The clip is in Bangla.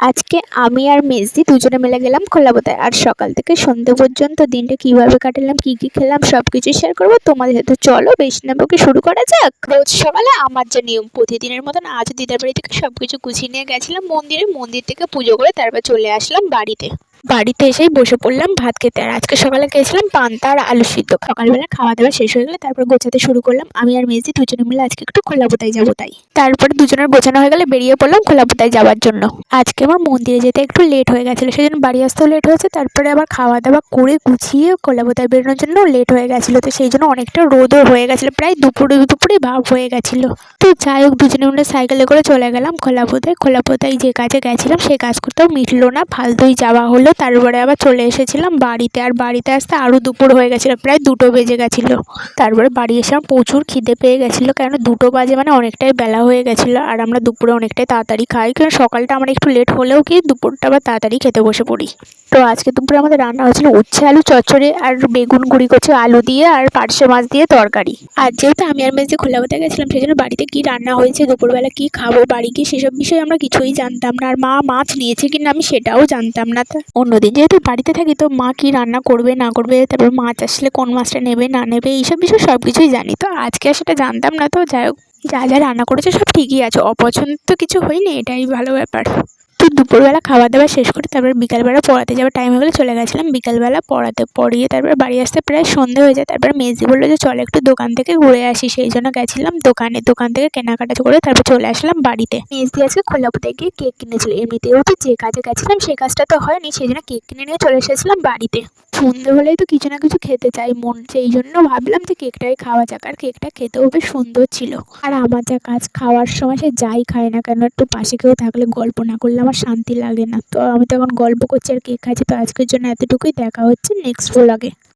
আজকে আমি আর মেজদি দুজনে মিলে গেলাম খোলাপোতায় আর সকাল থেকে সন্ধ্যে পর্যন্ত দিনটা কীভাবে কাটালাম, কি কি খেলাম সব কিছু শেয়ার করব। তোমাদের সাথে চলো, বেশি নামকে শুরু করা যাক। রোজ সকালে আমার যে নিয়ম, প্রতিদিনের মতন আজ দিদার বাড়ি থেকে সব কিছু গুছিয়ে নিয়ে গেছিলাম মন্দিরে। মন্দির থেকে পুজো করে তারপর চলে আসলাম বাড়িতে। বাড়িতে এসেই বসে পড়লাম, ভাত খেতে। আর আজকে সকালে খেয়েছিলাম পান্তা আর আলু সিদ্ধ। সকালবেলা খাওয়া দাওয়া শেষ হয়ে গেলে তারপর গোছাতে শুরু করলাম। আমি আর মেজদি দুজনে মিলে আজকে একটু খোলাপোতায় যাব তাই। তারপরে দুজনের গোছানো হয়ে গেলে বেরিয়ে পড়লাম খোলাপোতায় যাওয়ার জন্য। আজকে আমার মন্দিরে যেতে একটু লেট হয়ে গেছিল সেই জন্য বাড়ি আসতেও লেট হয়েছে। তারপরে আবার খাওয়া দাওয়া করে গুছিয়ে কোলাপোতায় বেরোনোর জন্য লেট হয়ে গেছিল। তো সেই জন্য অনেকটা রোদও হয়ে গেছিল, প্রায় দুপুরে দুপুরে ভাব হয়ে গেছিল। তো যাই হোক, দুজনে মিলে সাইকেলে করে চলে গেলাম খোলাপোতায় খোলাপোতায় যে কাজে গেছিলাম সেই কাজ করতেও মিটলো না। ফালতুই যাওয়া হলো। তারপরে আবার চলে এসেছিলাম বাড়িতে। আর বাড়িতে আসতে আরও দুপুর হয়ে গেছিল, প্রায় দুটো বেজে গেছিল। তারপরে বাড়ি এসে আমার প্রচুর খিদে পেয়ে গেছিল, কেন দুটো বাজে মানে অনেকটাই বেলা হয়ে গেছিল। আর আমরা দুপুরে অনেকটাই তাড়াতাড়ি খাই কারণ সকালটা আমার একটু লেট হলেও কি দুপুরটা আবার তাড়াতাড়ি খেতে বসে পড়ি। তো আজকে দুপুরে আমাদের রান্না হয়েছিল উচ্ছে, আলু, চচ্চড়ে আর বেগুন গুঁড়ি করছে আলু দিয়ে আর পার্শে মাছ দিয়ে তরকারি। আর যেহেতু আমি আর মেজে খোলাপোতা গেছিলাম সেই জন্য বাড়িতে কী রান্না হয়েছে, দুপুরবেলা কী খাব, বাড়ি গিয়ে সেসব বিষয়ে আমরা কিছুই জানতাম না। আর মা মাছ নিয়েছে কিনা আমি সেটাও জানতাম না। অন্যদিন। যেহেতু বাড়িতে থাকি তো মা কী রান্না করবে, না করবে, তারপর মাছ আসলে কোন মাছটা নেবে, না নেবে, এইসব বিষয়ে সব কিছুই জানি। তো আজকে আর সেটা জানতাম না, তো যাই হোক, যা যা রান্না করেছে সব ঠিকই আছে। অপছন্দ তো কিছু হয়নি, এটাই ভালো ব্যাপার। দুপুরবেলা খাওয়া দাওয়া শেষ করে তারপর বিকালবেলা পড়াতে যাওয়ার টাইম হয়ে গেলে চলে গেছিলাম। বিকালবেলা পড়াতে পড়িয়ে তারপর বাড়ি আসতে প্রায় সন্ধে হয়ে যায়। তারপর মেজি বলল যে, চল একটু দোকান থেকে ঘুরে আসি। সেই জন্য গেছিলাম দোকানে, দোকান থেকে কেনাকাটা করে তারপর চলে আসলাম বাড়িতে। মেজদি আজকে খোলাপোতে গিয়ে কেক কিনেছিল। এমনিতেও তো যে কাজে গেছিলাম সেই কাজটা তো হয়নি, সেই জন্য কেক কিনে নিয়ে চলে এসেছিলাম বাড়িতে। সন্ধে হলেই তো কিছু না কিছু খেতে চাই মন, সেই জন্য ভাবলাম যে কেকটাই খাওয়া যাক। আর কেকটা খেতেও বেশ সুন্দর ছিল। আর আমার যা কাজ খাওয়ার সময় সে যাই খায় না কেন, একটু পাশে কেউ থাকলে গল্প না করলে আমার শান্তি লাগে না। তো আমি তো এখন গল্প করছি আর কেক খাচ্ছি, তো আজকের জন্য এতটুকুই। দেখা হচ্ছে নেক্সট ব্লগে